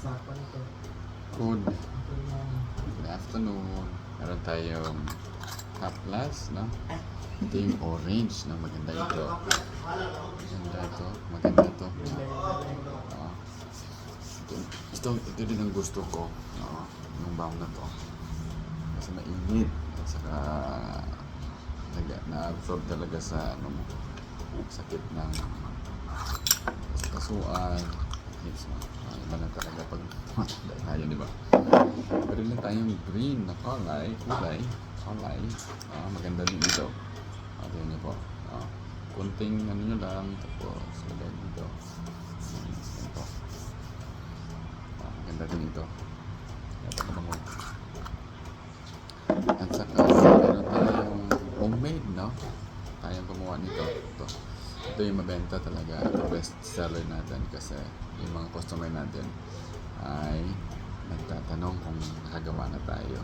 Sakpan ito. Good, good afternoon. Meron tayong haplas, no? Ito yung orange, no? Maganda ito. Maganda ito. Maganda ito. Oo. Ito, ito, ito din ang gusto ko. No? Yung balm na to. Kasi mainit. At saka na-absorb talaga sa ano mo, sakit ng kasuan, hips mo. Ah, iba na talaga pag tayo, di ba? Pero lang tayong green na kulay, kulay, kulay. Ah, maganda din ito. Ah, tingnan niyo po. Ah, kunting ano nyo lang, tapos lagay dito. Ito. Ah, maganda din ito. Ito na bango. At saka, meron tayong homemade, no? Tayong gumawa nito. Ito. Ito yung mabenta talaga. Ito best seller natin kasi yung mga customer natin ay nagtatanong kung nakagawa na tayo.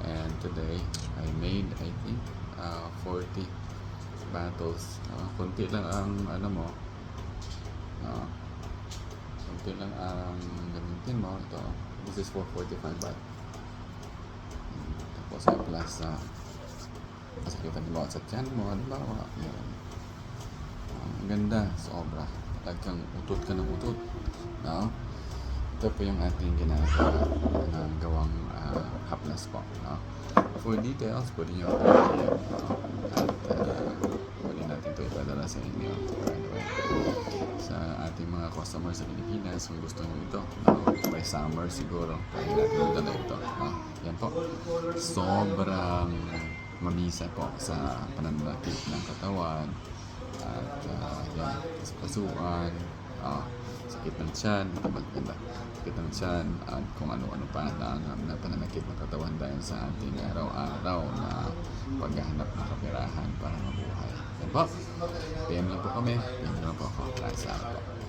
And today, I made, I think, uh, 40 bottles. Uh, kunti lang ang, ano mo, uh, kunti lang ang gamitin mo. Ito, this is for 45 baht. Mm, Tapos plus sa masakitan mo sa tiyan mo, halimbawa, yan. Ang ganda, sobra. Talagang utot ka ng utot. No? Ito po yung ating ginagawa na gawang ah, haplas po. No? For details, pwede nyo yan. No? At ah, pwede natin ito ipadala sa inyo. By sa ating mga customers sa Pilipinas, kung gusto nyo ito, no? by summer siguro, pwede natin idala ito. No? Yan po. Sobrang mabisa po sa pananakit ng katawan at uh, yan, sa pasuan, ah, sakit ng tiyan, maganda, sakit ng tiyan, at kung ano-ano pa na, na pananakit ng katawan dahil sa ating araw-araw na paghahanap ng kapirahan para mabuhay. Yan po. PM lang po kami. PM lang po ako. Maraming salamat po.